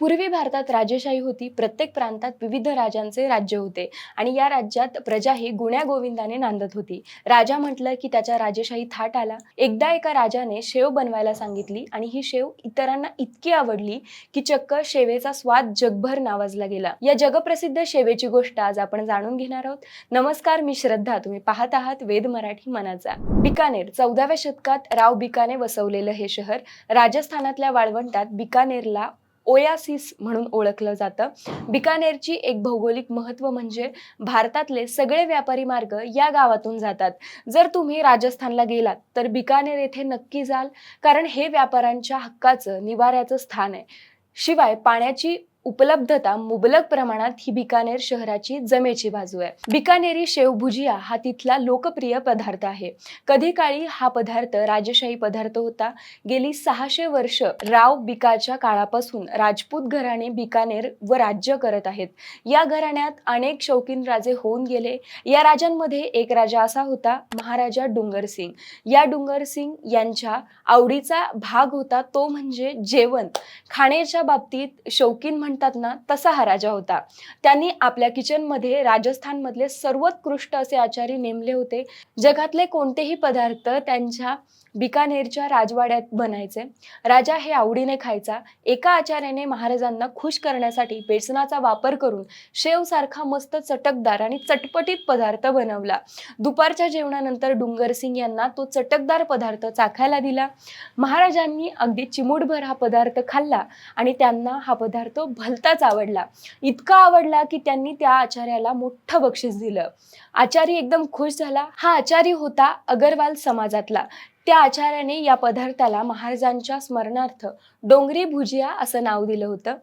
पूर्वी भारतात राजेशाही होती. प्रत्येक प्रांतात विविध राजांचे राज्य होते. आणि या राज्यात प्रजा ही गुण्या गोविंदाने नांदत होती. राजा म्हटलं की त्याच्या राजेशाही थाट आला. एकदा एका राजाने शेव बनवायला सांगितली आणि ही शेव इतरांना इतकी आवडली की चक्क शेवेचा स्वाद जगभर नावाजला गेला. या जगप्रसिद्ध शेवेची गोष्ट आज आपण जाणून घेणार आहोत. नमस्कार मी श्रद्धा. तुम्ही पाहत आहात वेद मराठी मनाचा. बिकानेर चौदाव्या शतकात राव बिकाने वसवलेलं हे शहर राजस्थानातल्या वाळवंटात बिकानेरला ओयासिस म्हणून ओळखलं जातं. बिकानेरची एक भौगोलिक महत्त्व म्हणजे भारतातले सगळे व्यापारी मार्ग या गावातून जातात. जर तुम्ही राजस्थानला गेलात तर बिकानेर येथे नक्की जाल कारण हे व्यापाऱ्यांच्या हक्काचं निवाऱ्याचं स्थान आहे. शिवाय पाण्याची उपलब्धता मुबलक प्रमाणात ही बिकानेर शहराची जमेची बाजू आहे. बिकानेरी शेव भुजिया हा तिथला लोकप्रिय पदार्थ आहे. कधी काळी हा पदार्थ राजशाही पदार्थ होता. गेली सहाशे वर्ष राव बिकाच्या काळापासून राजपूत घराणे बिकानेर व राज्य करत आहेत. या घराण्यात अनेक शौकीन राजे होऊन गेले. या राजांमध्ये एक राजा असा होता महाराजा डुंगरसिंग या डुंगरसिंग यांच्या आवडीचा भाग होता तो म्हणजे जेवण. खाण्याच्या बाबतीत शौकीन म्हणतात ना तसा हा राजा होता. त्यांनी आपल्या किचनमध्ये राजस्थानमधले सर्वोत्कृष्ट असे आचारी नेमले होते. जगातले कोणतेही पदार्थ त्यांच्या बिकानेरच्या राजवाड्यात बनायचे. राजा हे आवडीने खायचा. एका आचार्याने महाराजांना खुश करण्यासाठी बेसनाचा वापर करून शेव सारखा मस्त चटकदार आणि चटपटीत पदार्थ बनवला. दुपारच्या जेवणानंतर डुंगरसिंग यांना तो चटकदार पदार्थ चाखायला दिला. महाराजांनी अगदी चिमूटभर हा पदार्थ खाल्ला आणि त्यांना हा पदार्थ भलताच आवडला. इतका आवडला की त्यांनी त्या आचार्याला मोठं बक्षीस दिलं. आचारी एकदम खुश झाला. हा आचारी होता अगरवाल समाजातला. त्या आचार्याने या पदार्थाला महाराजांच्या स्मरणार्थ डोंगरी भुजिया असं नाव दिलं होतं.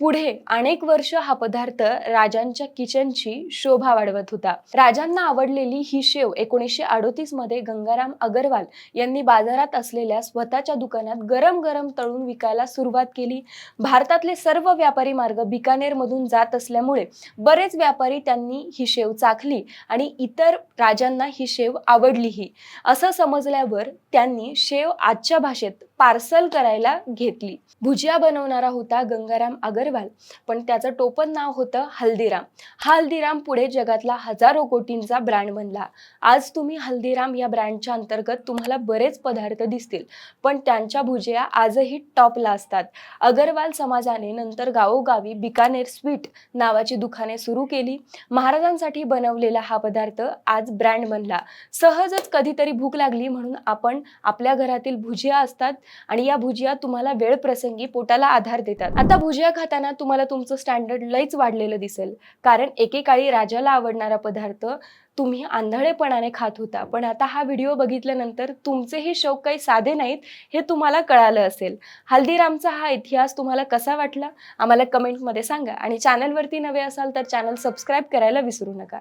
पुढे अनेक वर्ष हा पदार्थ राजांच्या किचनची शोभा वाढवत होता. राजांना आवडलेली ही शेव एकोणीसशे अडोतीसमध्ये गंगाराम अगरवाल यांनी बाजारात असलेल्या स्वतःच्या दुकानात गरम गरम तळून विकायला सुरुवात केली. भारतातले सर्व व्यापारी मार्ग बिकानेर मधून जात असल्यामुळे बरेच व्यापारी त्यांनी ही शेव चाखली आणि इतर राजांना ही शेव आवडलीही. असं समजल्यावर त्यांनी शेव आजच्या भाषेत पार्सल करायला घेतली. भुजिया बनवणारा होता गंगाराम अगरवाल पण त्याचं टोपण नाव होतं हल्दीराम. हा हल्दीराम पुढे जगातला हजारो कोटींचा ब्रँड बनला. आज तुम्ही हल्दीराम या ब्रँडच्या अंतर्गत तुम्हाला बरेच पदार्थ दिसतील पण त्यांच्या भुजिया आजही टॉपला असतात. अगरवाल समाजाने नंतर गावोगावी बिकानेर स्वीट नावाची दुकाने सुरू केली. महाराजांसाठी बनवलेला हा पदार्थ आज ब्रँड बनला. सहजच कधीतरी भूक लागली म्हणून आपण आपल्या घरातील भुजिया असतात आणि या भुजिया तुम्हाला वेळ प्रसंगी पोटाला आधार देतात. आता भुजिया खाताना तुम्हाला तुमचं स्टँडर्ड लईच वाढलेलं दिसेल. कारण एकेकाळी राजाला आवडणारा पदार्थ तुम्ही आंधळेपणाने खात होता. पण आता हा व्हिडिओ बघितल्यानंतर तुमचेही शौक काही साधे नाहीत हे तुम्हाला कळालं असेल. हल्दीरामचा हा इतिहास तुम्हाला कसा वाटला? आम्हाला कमेंटमध्ये सांगा. आणि चॅनलवरती नवे असाल तर चॅनल सबस्क्राईब करायला विसरू नका.